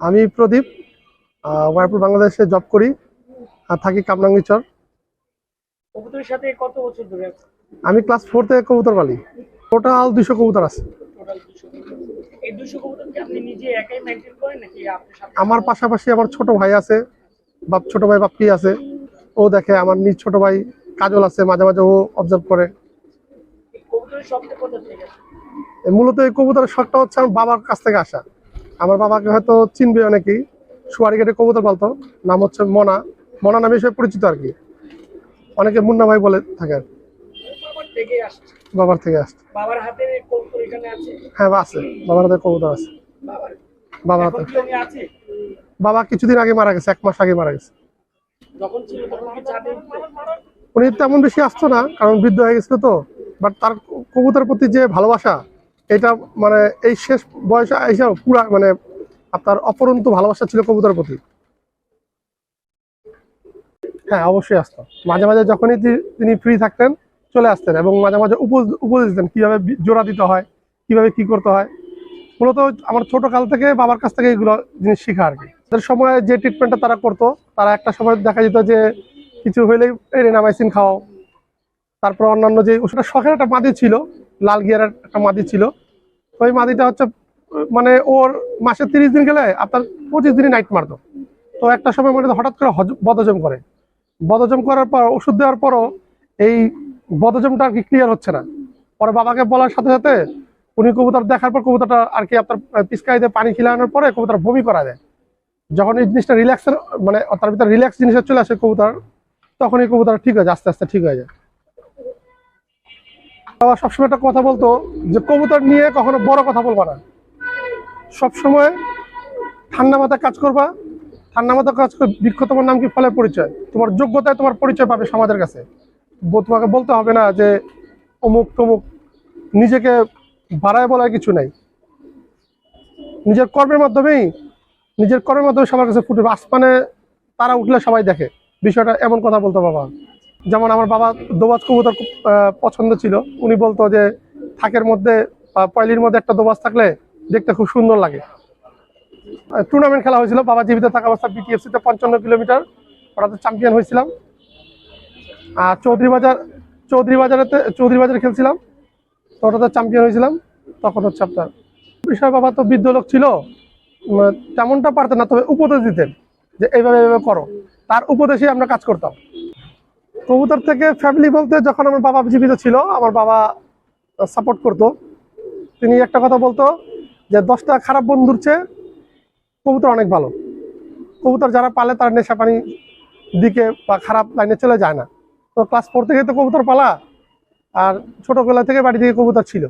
আমি প্রদীপ ওয়ারপুর বাংলাদেশে জব করি আর থাকি কামরাঙ্গিচর। কবুতরের সাথে কত বছর ধরে আমি ক্লাস ফোর থেকে কবুতর পালি। টোটাল দুশো কবুতর আছে। আমার পাশাপাশি আমার ছোট ভাই আছে বাপ ছোট ভাই বাপ্পি আছে। ও দেখে আমার নিজ ছোট ভাই কাজল আছে মাঝে মাঝে ও অবজার্ভ করে। মূলত এই কবুতরের শখটা হচ্ছে আমার বাবার কাছ থেকে আসা। আমার বাবাকে হয়তো চিনবে অনেকেই। সুয়ারিঘাটে কবুতর পালতো। নাম হচ্ছে মনা। মনা নামে হিসেবে পরিচিত আর কি। অনেকে মুন্না ভাই বলে থাকে আর। বাবার থেকে আসছে। বাবার হাতে কবুতর আছে? হ্যাঁ আছে। বাবার হাতে কবুতর আছে। বাবার। হাতে বাবা কিছুদিন আগে মারা গেছে এক মাস আগে মারা গেছে? উনি তেমন বেশি আসতো না কারণ বৃদ্ধ হয়ে গেছিল তো। বাট তার কবুতরের প্রতি যে ভালোবাসা এটা মানে এই শেষ বয়সে এসে পুরা মানে আপনার অপরন্ত ভালোবাসা ছিল কবুতরের প্রতি। হ্যাঁ অবশ্যই আসতো। মাঝে মাঝে যখনই তিনি ফ্রি থাকতেন, চলে আসতেন এবং মাঝে মাঝে উপদেশ দিতেন কীভাবে জোড়া দিতে হয়, কীভাবে কি করতে হয়। মূলত আমার ছোট কাল থেকে বাবার কাছ থেকে এগুলো জিনিস শেখা আর কি। তাদের সময় যে ট্রিটমেন্টটা তারা করতো, তারা একটা সময় দেখা যেত যে কিছু হইলেই এই রেনামাইসিন খাওয়াও। তারপর অন্যান্য যে ওষুধটা শখের একটা মাদি ছিল লাল গিয়ারের একটা মাদি ছিল। ওই মাদিটা হচ্ছে মানে ওর মাসে তিরিশ দিন গেলে আপনার পঁচিশ দিনই নাইট মারতো। তো একটা সময় মানে হঠাৎ করে বদহজম করে। বদজম করার পর, ওষুধ দেওয়ার পরও এই বদজমটা আর কি ক্লিয়ার হচ্ছে না। পরে বাবাকে বলার সাথে সাথে উনি কবুতর দেখার পর কবুতরটা আর কি আপনার পিসকাই দিয়ে পানি খিলানোর পরে কবুতর বমি করা দেয়। যখন এই জিনিসটা রিল্যাক্সের মানে তার ভিতরে রিল্যাক্স জিনিসটা চলে আসে কবুতর তখন এই কবুতর ঠিক হয়ে যায়, আস্তে আস্তে ঠিক হয়ে যায়। বাবা সবসময় একটা কথা বলতো যে কবুতর নিয়ে কখনো বড় কথা বলবা না। সবসময় ঠান্ডা মাথায় কাজ করবা, ঠান্ডা মাথায় কাজ করে বৃক্ষ তোমার নাম কি, ফলের পরিচয়। তোমার যোগ্যতায় তোমার পরিচয় পাবে সমাজের কাছে। তোমাকে বলতে হবে না যে অমুক তমুক, নিজেকে বাড়ায় বলার কিছু নাই। নিজের কর্মের মাধ্যমেই, নিজের কর্মের মাধ্যমে সবার কাছে ফুটে আসমানে তারা উঠলে সবাই দেখে। বিষয়টা এমন কথা বলতো বাবা। যেমন আমার বাবা দোবাজ কবুতর খুব পছন্দ ছিল, উনি বলতো যে থাকের মধ্যে পয়লির মধ্যে একটা দোবাজ থাকলে দেখতে খুব সুন্দর লাগে। টুর্নামেন্ট খেলা হয়েছিল, বাবা জীবিত থাকা অবস্থা বিটিএফসিতে পঞ্চান্ন কিলোমিটার, ওটাতে চ্যাম্পিয়ন হয়েছিলাম। আর চৌধুরী বাজার চৌধুরী বাজারেতে চৌধুরী বাজারে খেলছিলাম, তো ওটাতে চ্যাম্পিয়ন হয়েছিলাম। তখন হচ্ছে আপনার বিষয় বাবা তো বৃদ্ধ লোক ছিল তেমনটা পারতেন না, তবে উপদেশ দিতেন যে এইভাবে এইভাবে করো। তার উপদেশেই আমরা কাজ করতাম। কবুতর থেকে ফ্যামিলি বলতে যখন আমার বাবা জীবিত ছিল, আমার বাবা সাপোর্ট করত। তিনি একটা কথা বলতো যে, দশটা খারাপ বন্ধুর চেয়ে কবুতর অনেক ভালো। কবুতর যারা পালে তারা নেশা পানি দিকে বা খারাপ লাইনে চলে যায় না। তো ক্লাস ফোর থেকে তো কবুতর পালা, আর ছোটোবেলা থেকে বাড়ি থেকে কবুতর ছিল।